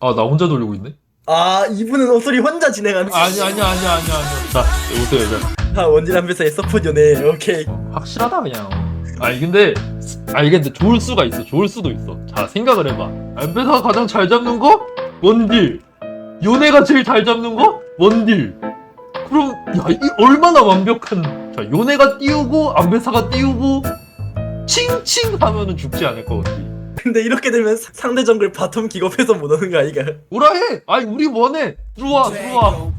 아 나 혼자 돌리고 있네? 아 이분은 헛소리 혼자 진행하는 아니 아니 아니 아니 아니 자 오세요 여자 아 원딜 한배사의 서포트 연애 오케이. 확실하다 그냥. 아니 근데 아니 근데 좋을 수가 있어. 좋을 수도 있어. 자 생각을 해봐. 안배사가 가장 잘 잡는 거? 원딜. 요네가 제일 잘 잡는 거? 원딜. 그럼 야 이 얼마나 완벽한 자 요네가 띄우고 안배사가 띄우고 칭칭 하면은 죽지 않을까 원딜 근데 이렇게 되면 사- 상대 정글 바텀 기겁해서 못 오는 거 아이가 오라 해 아니 우리 원해 들어와 들어와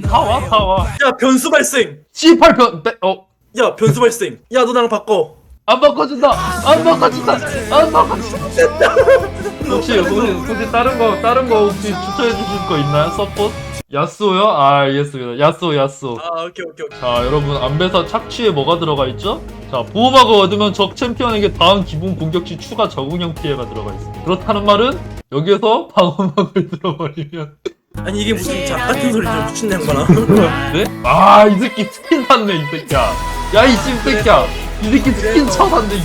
너다와 다 와 야 변수 발생 C8 변, 빼, 어, 야 변수 발생 야 너 나랑 바꿔 안 바꿔준다! 안 바꿔준다! 안 바꿔준다! 혹시, 혹시, 혹시 다른 거, 다른 거 혹시 추천해 주실 거 있나요? 서포트? 야쏘요? 아, 알겠습니다. 야쏘, 야쏘. 아 오케이 오케이 오케이 자, 여러분, 안배사 착취에 뭐가 들어가 있죠? 자, 보호막을 얻으면 적 챔피언에게 다음 기본 공격 시 추가 적응형 피해가 들어가 있습니다. 그렇다는 말은, 여기에서 방어막을 들어버리면, 아니 이게 무슨 작 같은 소리냐 미친 양반아 네? 아, 이 새끼 스킨 샀네, 이 새끼야. 야, 이 씹새끼야. 이 새끼 스킨 쳐 샀네, 이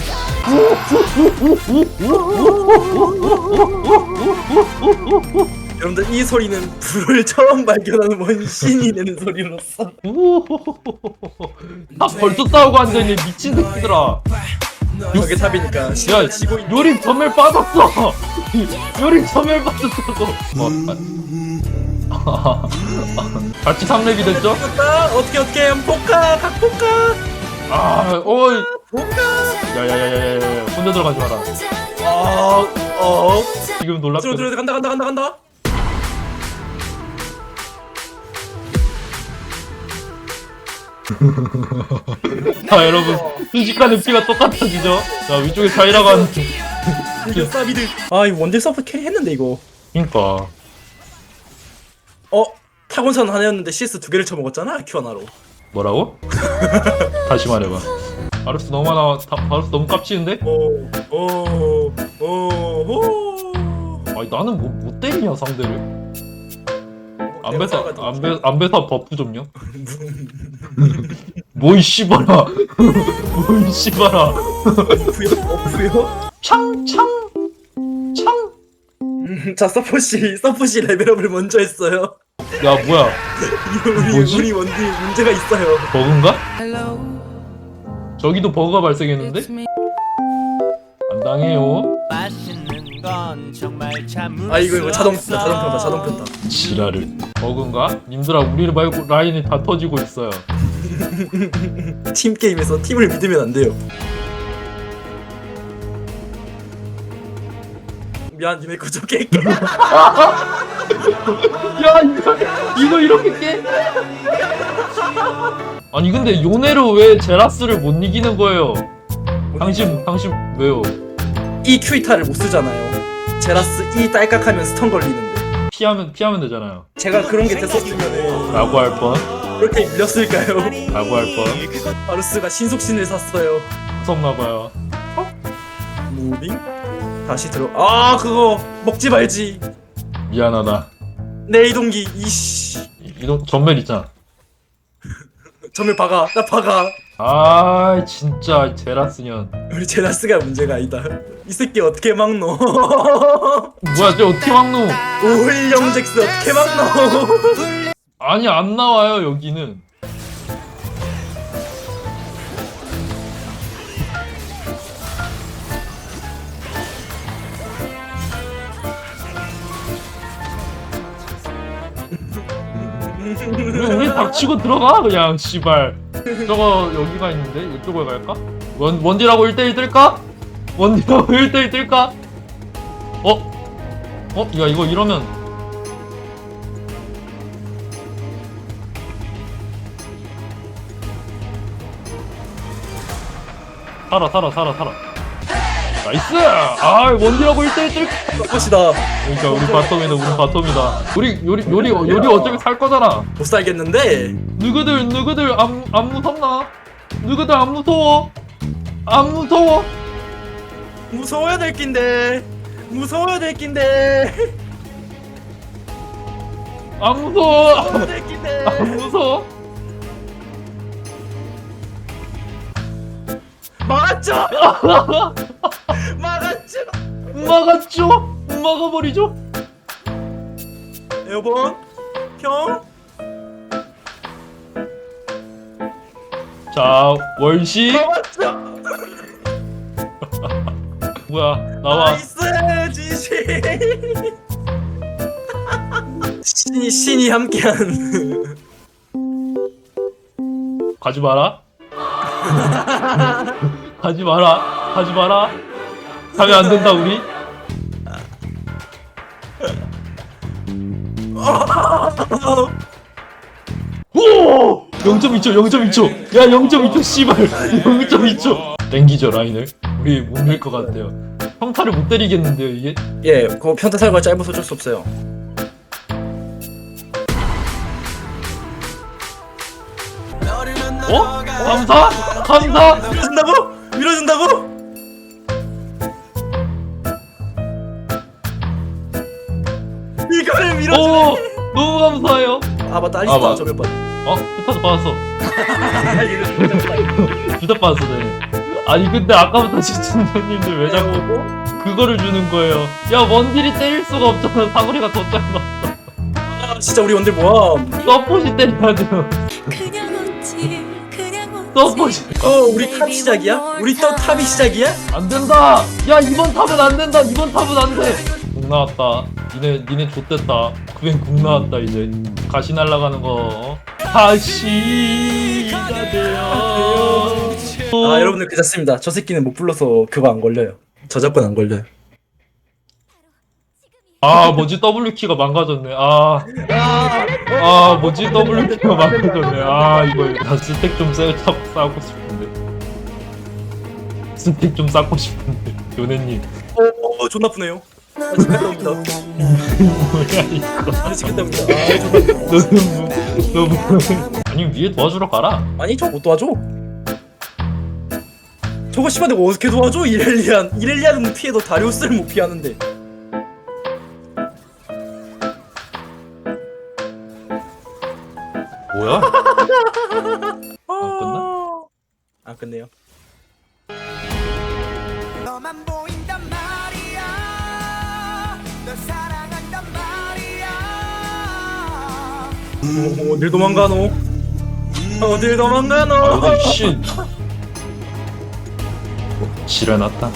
여러분들 이 소리는 불을 처음 발견하는 원신이 내는 소리로서. 다 벌써 싸우고 앉아있네 미친 새끼들아. 벽에 탑이니까 야 지고 있는 요리 전멸 빠졌어. 요리 전멸 빠졌어 어, 아. 같이 3렙이 됐죠? 아, 어떻게 어떻게 포카 각 포카 아 어이. 포카 야야야야야 혼자 들어가지 마라. 어어. 지금 들어 놀랍거든 들어 간다 간다 간다 간다 자 여러분. 순식간에 피가 똑같아지죠? 자 위쪽에 자이라고 하는데 이거 사비들 아이 원딜 서포트 캐리 했는데 이거. 그니까. 어 타곤산 하나였는데 CS 두 개를 쳐먹었잖아 큐 하나로. 뭐라고? 다시 말해봐. 바루스 너무 많아. 다- 바루스 너무 깝치는데? 오오오오 아니 나는 뭐, 못 때리냐 상대를 안배사 안배 안배사 버프 좀요. 뭐이 씨발아. 뭐이 씨발아. 어프요? 어프요 창창 창 자 서포시 서포시 레벨업을 먼저 했어요. 야 뭐야. 이거 우리 뭐지? 우리 원딜 문제가 있어요. 버그인가? Hello, 저기도 버그가 발생했는데? It's me. 안 당해요 아 이거 이거 자동 편다 자동 편다 자동 편다 지랄을 버그인가? 님들아 우리 말고 라인이 다 터지고 있어요 팀 게임에서 팀을 믿으면 안 돼요 미안 니네 그저 깨 야 이거 이거 이렇게 깨? 아니 근데 요네로 왜 제라스를 못 이기는 거예요? 당신 당신 왜요? 이 큐이타를 못 쓰잖아요 제라스 이 딸깍하면 스턴 걸리는데 피하면 피하면 되잖아요. 제가 그런 게 됐었으면 라고 할 뻔, 그렇게 밀렸을까요? 라고 할 뻔. 바루스가 신속신을 샀어요 무섭나 봐요. 무빙? 다시 들어 아 그거 먹지 말지 미안하다. 내 이동기 이씨 이- 이동 전멸 있잖아. 점을 박아 나 박아 아 진짜 제라스년. 우리 제라스가 문제가 아니다 이 새끼 어떻게 막노 뭐야 쟤 어떻게 막노? 오일 영잭스 어떻게 막노 아니 안 나와요 여기는. 왜 우리 닥치고 들어가 그냥 씨발 저거 여기가 있는데 이쪽으로 갈까? 원, 원딜하고 1대1 뜰까? 원딜하고 1대1 뜰까? 어? 어? 야 이거 이러면 살아 살아 살아 살아 나이스! 아 원딜하고 1대1 뜰 것이다 그러니까 우리 바텀이다 우리 바텀이다 우리 요리 요리 요리 어차피 살 거잖아 못 살겠는데 누구들 누구들 안, 안 무섭나? 누구들 안 무서워? 안 무서워? 무서워야 될 낀데 무서워야 될 낀데 안 무서워? 무서워야 될 낀데 안 무서워? 막았죠 막았죠? 막아버리죠? 에어본 형? 자 월시. 잡았죠? 뭐야 나와. 나이스 지시. 신이 신이 함께한. 가지 마라. 가지 마라. 가지 마라. 가면 안 된다 우리 오 0.2초 0.2초 야 0.2초 씨발 0.2초 땡기죠 라인을 우리 못 밀 것 같아요 평타를 못 때리겠는데요 이게 예 그거 편타 살과 짧아서 어쩔 수 없어요 어? 감사? 감사? 밀어준다고? 밀어준다고? 이거를 밀어주네. 오 너무 감사해요. 아 맞다. 아, 알리스타 맞- 저몇 번? 어? 부타도 받았어. 부타 받았어. 네. 아니 근데 아까부터 시청자님들 왜 자꾸 그거를 주는 거예요? 야 원딜이 때릴 수가 없잖아. 사거리가 더 짧아. 아 진짜 우리 원딜 모함 서폿이 때려야 돼요 그냥 웃지 그냥 웃지. 서폿이 어 우리 탑 시작이야? 우리 또 탑이 시작이야? 안 된다. 야 이번 탑은 안 된다. 이번 탑은 안 돼 국 나왔다. 니네 니네 좆됐다. 그엔 국 나왔다 이제. 가시 날라가는 거 어? 가시가 돼요. 아 여러분들 괜찮습니다. 저 새끼는 못 불러서 그거 안 걸려요. 저작권 안 걸려요. 아 뭐지? W 키가 망가졌네. 아. 아 뭐지? W 키가 망가졌네. 아 이거 나 스택 좀 쎄, 차, 싸고 싶은데. 스택 좀 쌓고 싶은데. 요네님. 어, 어 존나 쁘네요 아 뭐야 이거 아아 너무 아니 위에 도와주러 가라. 아니 저못 도와줘. 저거 씨발 내가 어떻게 도와줘? 이렐리안. 이렐리안은 피해도 다리우스를 못 피하는데. 뭐야? 아... 안 끝내요? 너만 말이 말이야. 어딜 도망가노? 어딜 아 도망가노? 근데 씨. 지려놨다.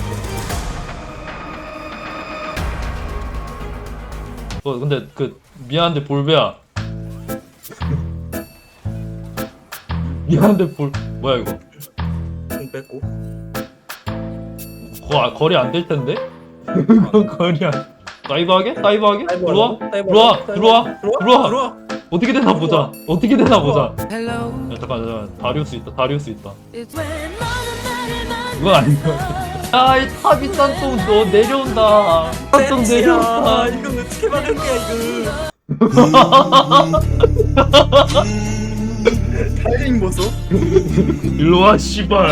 어 근데 그 미안한데 볼베야. 미안한데 볼 뭐야 이거? 공 뺐고. 거, 거리 안 될 텐데? 거리 안 다이브하게? 다이브하게? 다이브 들어와? 들어와? 들어와? 들어와? 들어와? 들어와? 어떻게 되나 보자. 어떻게 되나 보자. Hello. 야, 잠깐 잠깐 다리우스 있다 다리우스 있다. 왜 너는 나를 만 이건 아닌 것 같아. 야이 탑이산 또너 내려온다. 탑좀 내려온다. 야, 이건 어떻게 막을 거야 이거. 타이밍 보소 일로 와 씨발